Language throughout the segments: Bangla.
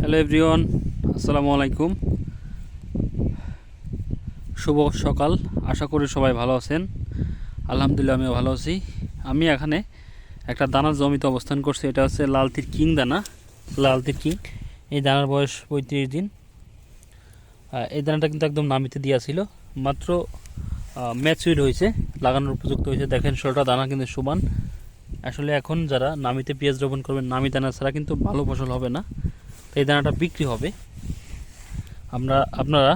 হ্যালো এভরিওয়ান, আসসালামু আলাইকুম। শুভ সকাল, আশা করি সবাই ভালো আছেন। আলহামদুলিল্লাহ আমিও ভালো আছি। আমি এখানে একটা দানার জমিতে অবস্থান করছি, এটা হচ্ছে লালতির কিং দানা, লালতির কিং। এই দানার বয়স পঁয়ত্রিশ দিন। এই দানাটা কিন্তু একদম নামিতে দেওয়া ছিল, মাত্র ম্যাচুইড হয়েছে, লাগানোর উপযুক্ত হয়েছে। দেখেন ষোলোটা দানা কিন্তু সমান। আসলে এখন যারা নামিতে পেঁয়াজ রোপণ করবেন, নামি দানা ছাড়া কিন্তু ভালো ফসল হবে না। এই দানাটা বিক্রি হবে। আমরা, আপনারা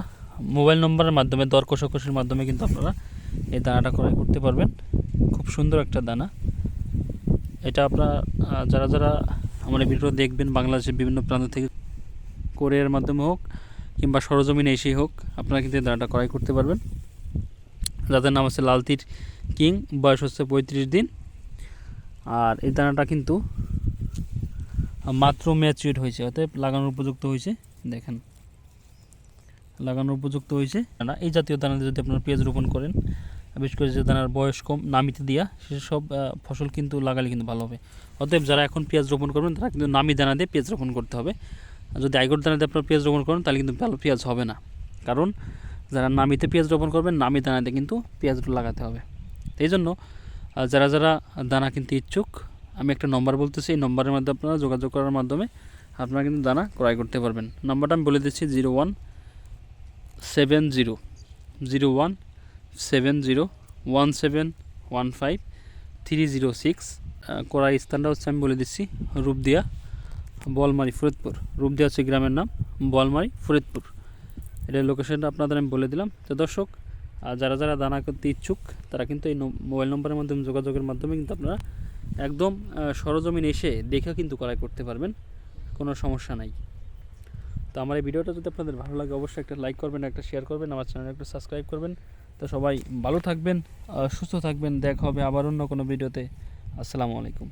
মোবাইল নম্বরের মাধ্যমে, দর কষাকষির মাধ্যমে কিন্তু আপনারা এই দানাটা ক্রয় করতে পারবেন। খুব সুন্দর একটা দানা। এটা আপনারা যারা যারা আমার ভিডিও দেখবেন, বাংলাদেশের বিভিন্ন প্রান্ত থেকে কোরিয়ার মাধ্যমে হোক কিংবা সরজমিনে এসেই হোক, আপনারা কিন্তু এই দানাটা ক্রয় করতে পারবেন। যাদের নাম আছে লালতির কিং, বয়স হচ্ছে পঁয়ত্রিশ দিন। আর এই দানাটা কিন্তু মাত্র ম্যাচুইড হয়েছে, অতএব লাগানোর উপযুক্ত হয়েছে, দেখেন। লাগানোর উপযুক্ত হয়েছে। না, এই জাতীয় দানা দিয়ে যদি আপনারা পেঁয়াজ রোপণ করেন, বিশেষ করে যে দানার বয়স কম, নামিতে দিয়া সেসব ফসল কিন্তু লাগালে কিন্তু ভালো হবে। অতএব যারা এখন পেঁয়াজ রোপণ করবেন, তারা কিন্তু নামি দানা দিয়ে পেঁয়াজ রোপণ করতে হবে। যদি আইগর দানা দিয়ে আপনারা পেঁয়াজ রোপণ করেন, তাহলে কিন্তু ভালো পেঁয়াজ হবে না। কারণ যারা নামিতে পেঁয়াজ রোপণ করবেন, নামি দানাতে কিন্তু পেঁয়াজটা লাগাতে হবে। এই জন্য যারা যারা দানা কিনতে ইচ্ছুক আমি একটা নম্বর বলতেছি, এই নম্বরের মাধ্যমে আপনারা যোগাযোগ করার মাধ্যমে আপনারা কিন্তু দানা ক্রয় করতে পারবেন। নম্বরটা আমি বলে দিচ্ছি zero one seven zero zero one seven zero one seven one five three zero six করার স্থানটা হচ্ছে আমি বলে দিচ্ছি, রূপদিয়া, বলমারি, ফরিদপুর। রূপদিয়া হচ্ছে গ্রামের নাম, বলমারি, ফরিদপুর। এটার লোকেশনটা আপনাদের আমি বলে দিলাম। তো দর্শক আর যারা যারা দানা করতে ইচ্ছুক, তারা কিন্তু এই মোবাইল নম্বরের মাধ্যমে, যোগাযোগের মাধ্যমে কিন্তু আপনারা একদম সরজমিন এসে দেখে কিন্তু ক্রয় করতে পারবেন, কোনো সমস্যা নাই। তো আমার এই ভিডিওটা যদি আপনাদের ভালো লাগে, অবশ্যই একটা লাইক করবেন, একটা শেয়ার করবেন, আমার চ্যানেল একটা সাবস্ক্রাইব করবেন। তো সবাই ভালো থাকবেন সুস্থ থাকবেন, দেখা হবে আবার অন্য কোনো ভিডিওতে। আসসালামু আলাইকুম।